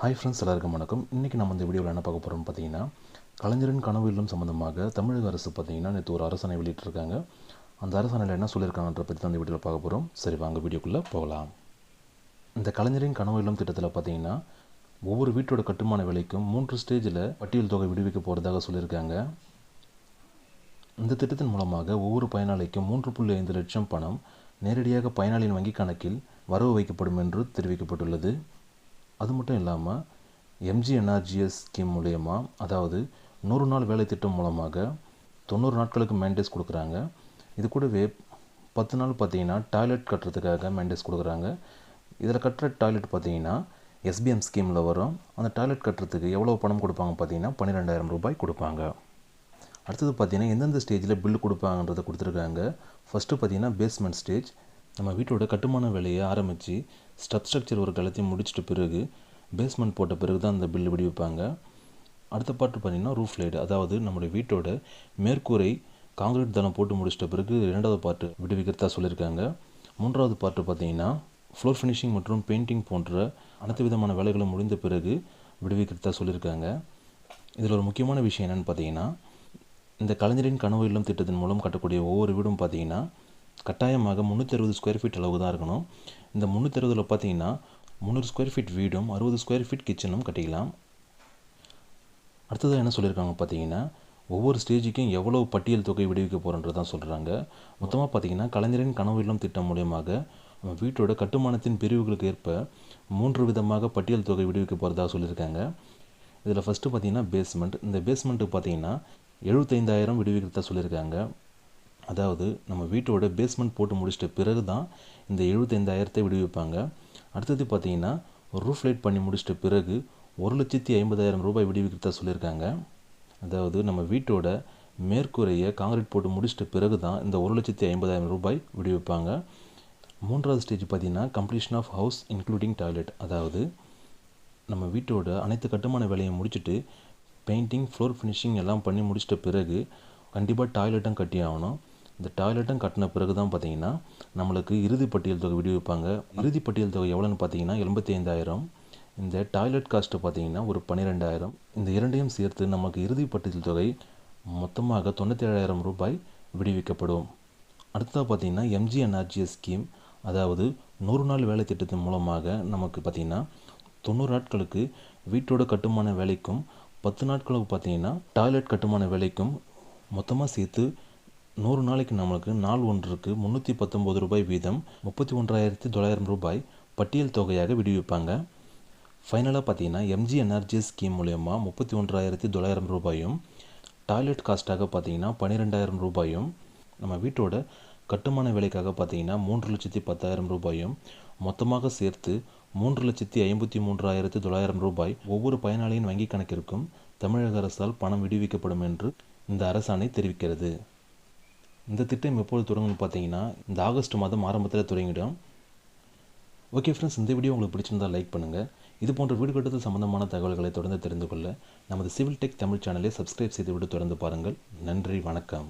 Hi friends எல்லாருக்கும் வணக்கம். இன்றைக்கி நம்ம இந்த வீடியோவில் என்ன பார்க்க போகிறோம்னு பார்த்தீங்கன்னா கலைஞரின் கனவு இல்லம் சம்மந்தமாக தமிழக அரசு பார்த்தீங்கன்னா நேற்று ஒரு அரசாணை வெளியிட்டிருக்காங்க. அந்த அரசாணையில் என்ன சொல்லியிருக்காங்கன்ற பற்றி தான் இந்த வீடியோவில் பார்க்க போகிறோம் சரி வாங்க வீடியோக்குள்ளே போகலாம். இந்த கலைஞரின் கனவு இல்லம் திட்டத்தில் பார்த்தீங்கன்னா ஒவ்வொரு வீட்டோட கட்டுமான விலைக்கும் மூன்று ஸ்டேஜில் பட்டியல் தொகை விடுவிக்க போகிறதாக சொல்லியிருக்காங்க. இந்த திட்டத்தின் மூலமாக ஒவ்வொரு பயனாளிக்கும் மூன்று புள்ளி ஐந்து லட்சம் பணம் நேரடியாக பயனாளியின் வங்கிக் கணக்கில் வரவு வைக்கப்படும் என்று தெரிவிக்கப்பட்டுள்ளது. அது மட்டும் இல்லாமல் எம்ஜிஎன்ஆர்ஜிஎஸ் ஸ்கீம் மூலயமா அதாவது நூறு நாள் வேலை திட்டம் மூலமாக தொண்ணூறு நாட்களுக்கு மேண்டேஸ் கொடுக்குறாங்க. இது கூடவே பத்து நாள் பார்த்தீங்கன்னா டாய்லெட் கட்டுறதுக்காக மேண்டேஸ் கொடுக்குறாங்க. இதில் கட்டுற டாய்லெட் பார்த்தீங்கன்னா எஸ்பிஎம் ஸ்கீமில் வரும். அந்த டாய்லெட் கட்டுறதுக்கு எவ்வளோ பணம் கொடுப்பாங்க பார்த்தீங்கன்னா பன்னிரெண்டாயிரம் ரூபாய் கொடுப்பாங்க. அடுத்தது பார்த்தீங்கன்னா எந்தெந்த ஸ்டேஜில் பில்லு கொடுப்பாங்கன்றதை கொடுத்துருக்காங்க. ஃபஸ்ட்டு பார்த்தீங்கன்னா பேஸ்மெண்ட் ஸ்டேஜ் நம்ம வீட்டோட கட்டுமான வேலையை ஆரம்பித்து ஸ்ட்ரக்சர் ஒர்க் எல்லாத்தையும் முடிச்சிட்ட பிறகு பேஸ்மெண்ட் போட்ட பிறகு தான் அந்த பில்லு விடுவிப்பாங்க. அடுத்த பாட்டு பார்த்தீங்கன்னா ரூஃப் லைட் அதாவது நம்மளுடைய வீட்டோட மேற்கூரை காங்கிரீட் தளம் போட்டு முடிச்சிட்ட பிறகு ரெண்டாவது பாட்டு விடுவிக்கிறதா சொல்லியிருக்காங்க. மூன்றாவது பாட்டு பார்த்தீங்கன்னா ஃப்ளோர் ஃபினிஷிங் மற்றும் பெயிண்டிங் போன்ற அனைத்து விதமான வேலைகளும் முடிந்த பிறகு விடுவிக்கிறதா சொல்லியிருக்காங்க. இதில் ஒரு முக்கியமான விஷயம் என்னென்னு பார்த்தீங்கன்னா இந்த கலைஞரின் கனவு இல்லம் திட்டத்தின் மூலம் கட்டக்கூடிய ஒவ்வொரு வீடும் பார்த்தீங்கன்னா கட்டாயமாக முந்நூற்றி அறுபது ஸ்கொயர் ஃபீட் அளவு தான் இருக்கணும். இந்த முந்நூற்றி அறுபதில் பார்த்தீங்கன்னா முந்நூறு ஸ்கொயர் ஃபீட் வீடும் அறுபது ஸ்கொயர் ஃபீட் கிச்சனும் கட்டிக்கலாம். அடுத்ததாக என்ன சொல்லியிருக்காங்க பார்த்தீங்கன்னா ஒவ்வொரு ஸ்டேஜுக்கும் எவ்வளோ பட்டியல் தொகை விடுவிக்க போகிறன்றது தான் சொல்கிறாங்க மொத்தமாக பார்த்தீங்கன்னா கலைஞரின் கனவு இல்லம் திட்டம் மூலியமாக நம்ம வீட்டோட கட்டுமானத்தின் பிரிவுகளுக்கு ஏற்ப மூன்று விதமாக பட்டியல் தொகை விடுவிக்க போகிறதா சொல்லியிருக்காங்க. இதில் ஃபஸ்ட்டு பார்த்தீங்கன்னா பேஸ்மெண்ட் இந்த பேஸ்மெண்ட்டுக்கு பார்த்தீங்கன்னா எழுபத்தைந்தாயிரம் விடுவிக்கிறதா சொல்லியிருக்காங்க. அதாவது நம்ம வீட்டோட பேஸ்மெண்ட் போட்டு முடிச்சிட்ட பிறகு தான் இந்த எழுபத்தைந்தாயிரத்தை விடுவிப்பாங்க. அடுத்தது பார்த்தீங்கன்னா ரூஃப் லைட் பண்ணி முடிச்சிட்ட பிறகு ஒரு லட்சத்தி ஐம்பதாயிரம் ரூபாய் விடுவிக்கிறதா சொல்லியிருக்காங்க. அதாவது நம்ம வீட்டோட மேற்கூரையை காங்கிரீட் போட்டு முடிச்சிட்ட பிறகு தான் இந்த ஒரு லட்சத்தி ஐம்பதாயிரம் ரூபாய் விடுவிப்பாங்க. மூன்றாவது ஸ்டேஜ் பார்த்தீங்கன்னா completion of house including toilet அதாவது நம்ம வீட்டோட அனைத்து கட்டுமான வேலையை முடிச்சுட்டு பெயிண்டிங் ஃப்ளோர் ஃபினிஷிங் எல்லாம் பண்ணி முடிச்சிட்ட பிறகு கண்டிப்பாக டாய்லெட்டும் கட்டி ஆகணும் இந்த டாய்லெட்டும் கட்டின பிறகு தான் பார்த்தீங்கன்னா நம்மளுக்கு இறுதி பட்டியல் தொகை விடுவிப்பாங்க. இறுதி பட்டியல் தொகை எவ்வளோன்னு பார்த்தீங்கன்னா எண்பத்தி ஐந்தாயிரம் இந்த டாய்லெட் காஸ்ட்டு பார்த்தீங்கன்னா ஒரு பன்னிரெண்டாயிரம். இந்த இரண்டையும் சேர்த்து நமக்கு இறுதி பட்டியல் தொகை மொத்தமாக தொண்ணூற்றி ஏழாயிரம் ரூபாய் விடுவிக்கப்படும். அடுத்ததாக பார்த்தீங்கன்னா எம்ஜிஎன்ஆர்ஜிஎஸ் ஸ்கீம் அதாவது நூறு நாள் வேலை திட்டத்தின் மூலமாக நமக்கு பார்த்திங்கன்னா தொண்ணூறு நாட்களுக்கு வீட்டோட கட்டுமான வேலைக்கும் பத்து நாட்களுக்கு பார்த்தீங்கன்னா டாய்லெட் கட்டுமான வேலைக்கும் மொத்தமாக சேர்த்து நூறு நாளைக்கு நம்மளுக்கு நாள் ஒன்றுக்கு முந்நூற்றி பத்தொம்போது ரூபாய் வீதம் முப்பத்தி ஒன்றாயிரத்தி தொள்ளாயிரம் ரூபாய் பட்டியல் தொகையாக விடுவிப்பாங்க. ஃபைனலாக பார்த்தீங்கன்னா எம்ஜிஎன்ஆர்ஜிஎஸ் ஸ்கீம் மூலயமா முப்பத்தி ஒன்றாயிரத்தி தொள்ளாயிரம் ரூபாயும் டாய்லெட் காஸ்ட்டாக பார்த்தீங்கன்னா பன்னிரெண்டாயிரம் ரூபாயும் நம்ம வீட்டோட கட்டுமான வேலைக்காக பார்த்தீங்கன்னா மூன்று லட்சத்தி பத்தாயிரம் ரூபாயும் மொத்தமாக சேர்த்து மூன்று லட்சத்தி ஐம்பத்தி மூன்றாயிரத்தி தொள்ளாயிரம் ரூபாய் ஒவ்வொரு பயனாளியின் வங்கிக் கணக்கிற்கும் தமிழக அரசால் பணம் விடுவிக்கப்படும் என்று இந்த அரசாணை தெரிவிக்கிறது. இந்த திட்டம் எப்போது தொடங்கும்னு பார்த்தீங்கன்னா இந்த ஆகஸ்ட் மாதம் ஆரம்பத்தில் தொடங்கிடும் ஓகே ஃப்ரெண்ட்ஸ் இந்த வீடியோ உங்களுக்கு பிடிச்சிருந்தால் லைக் பண்ணுங்கள் இது போன்ற வீடு கட்டத்தில் சம்பந்தமான தகவல்களை தொடர்ந்து தெரிந்து கொள்ள நமது சிவில் டெக் தமிழ் சேனலை சப்ஸ்கிரைப் செய்துவிட்டு தொடர்ந்து பாருங்கள். நன்றி வணக்கம்.